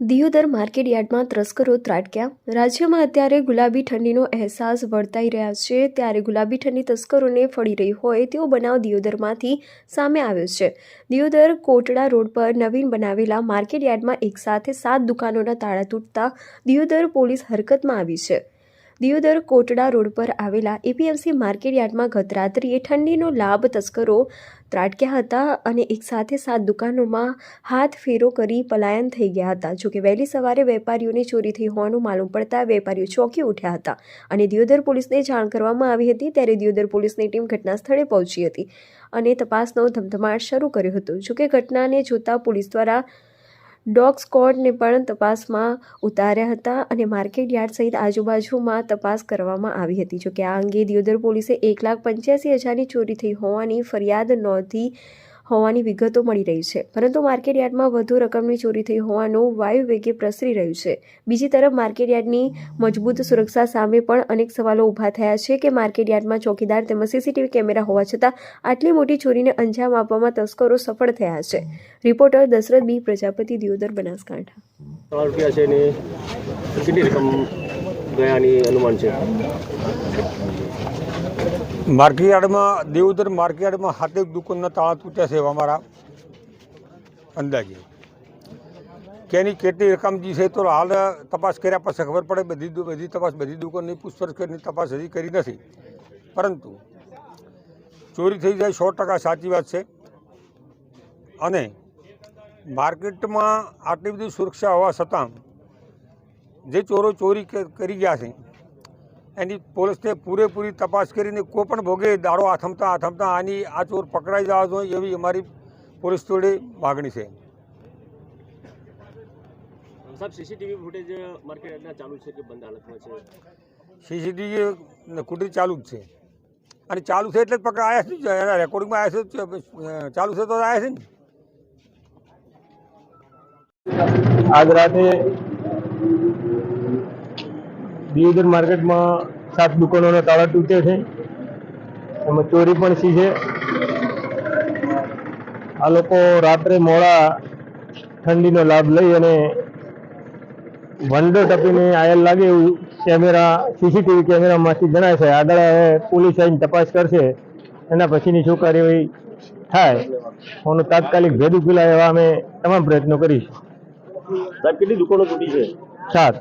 Deodar market યાર્ડમાં તસ્કરો ત્રાટક્યા. રાજ્યમાં અત્યારે ગુલાબી ઠંડીનો અહેસાસ વર્તાઈ રહ્યા છે. ત્યારે ગુલાબી ઠંડી તસ્કરોને ફળી રહી હોય તેવો બનાવ દિયોદરમાંથી સામે આવ્યો છે. દિયોદર કોટડા રોડ પર નવીન બનાવેલા માર્કેટ યાર્ડમાં એકસાથે સાત દુકાનોના તાળા તૂટતા દિયોદર પોલીસ હરકતમાં આવી છે. દિયોદર કોટડા રોડ પર આવેલા એપીએમસી માર્કેટ યાર્ડમાં ગત રાત્રિએ ઠંડીનો લાભ તસ્કરો ત્રાટક્યા હતા અને એકસાથે સાત દુકાનોમાં હાથ ફેરો કરી પલાયન થઈ ગયા હતા. જોકે વહેલી સવારે વેપારીઓને ચોરી થઈ હોવાનું માલુમ પડતા વેપારીઓ ચોંકી ઉઠ્યા હતા અને દિયોદર પોલીસને જાણ કરવામાં આવી હતી ત્યારે દિયોદર પોલીસની ટીમ ઘટના સ્થળે પહોંચી હતી અને તપાસનો ધમધમાટ શરૂ કર્યો હતો. જોકે ઘટનાને જોતા પોલીસ દ્વારા ડોગ સ્કોડને પણ તપાસમાં ઉતાર્યા હતા અને માર્કેટ યાર્ડ સહિત આજુબાજુમાં તપાસ કરવામાં આવી હતી. જોકે આ અંગે દિયોદર પોલીસે એક લાખ પંચ્યાસી હજારની ચોરી થઈ હોવાની ફરિયાદ નોંધી હોવાની વિગતો મળી રહી છે. પરંતુ માર્કેટ યાર્ડમાં વધુ રકમની ચોરી થઈ હોવાનું વાયુ વેગે પ્રસરી રહ્યું છે. બીજી તરફ માર્કેટ યાર્ડની મજબૂત સુરક્ષા સામે પણ અનેક સવાલો ઊભા થયા છે કે માર્કેટયાર્ડમાં ચોકીદાર તેમજ સીસીટીવી કેમેરા હોવા છતાં આટલી મોટી ચોરીને અંજામ આપવામાં તસ્કરો સફળ થયા છે. Reporter Dashrath B, Prajapati, Deodar, Banaskantha. રૂપિયા છે? માર્કેટયાર્ડમાં, દેવદર માર્કેટયાર્ડમાં હાથેક દુકાનના તાળા તૂટ્યા છે અમારા અંદાજે. કેની કેટલી રકમ જે છે તો હાલ તપાસ કર્યા પછી ખબર પડે, બધી બધી તપાસ, બધી દુકાનની પૂછપરછ કરીને તપાસ હજી કરી નથી. પરંતુ ચોરી થઈ જાય સો ટકા સાચી વાત છે. અને માર્કેટમાં આટલી બધી સુરક્ષા હોવા છતાં જે ચોરો ચોરી કરી ગયા છે એની પોલીસને પૂરેપૂરી તપાસ કરીને કોઈ પણ ભોગે દાડો આથમતા આથમતા આની આ ચોર પકડાઈ જવા જોઈએ એવી અમારી પોલીસ જોડે માગણી છે. સાહેબ સીસીટીવી ફૂટેજ માર્કેટના ચાલુ છે કે બંધ હાલતમાં છે? સીસીટીવી કુટરી ચાલુ જ છે. અને ચાલુ છે એટલે જ પકડાયા છે? એના રેકોર્ડિંગમાં આવ્યા છે? ચાલુ છે તો આવ્યા છે ને? આજ રાતે દિયોદર માર્કેટમાં સાત દુકાનોના તાળા તૂટ્યા છે. એમાં ચોરી પણ સી છે. આ લોકો રાત્રે મોડા ઠંડીનો લાભ લઈ અને વંડો ટપીને આયલ લાગે એવું કેમેરા સીસીટીવી કેમેરામાંથી જણાય છે. આગળ હવે પોલીસ આવીને તપાસ કરશે. એના પછીની શું કાર્યવાહી થાય? એનો તાત્કાલિક ભેદ ઉકેલાય એવા અમે તમામ પ્રયત્નો કરીશું. કેટલી દુકાનો તૂટી છે? સાત.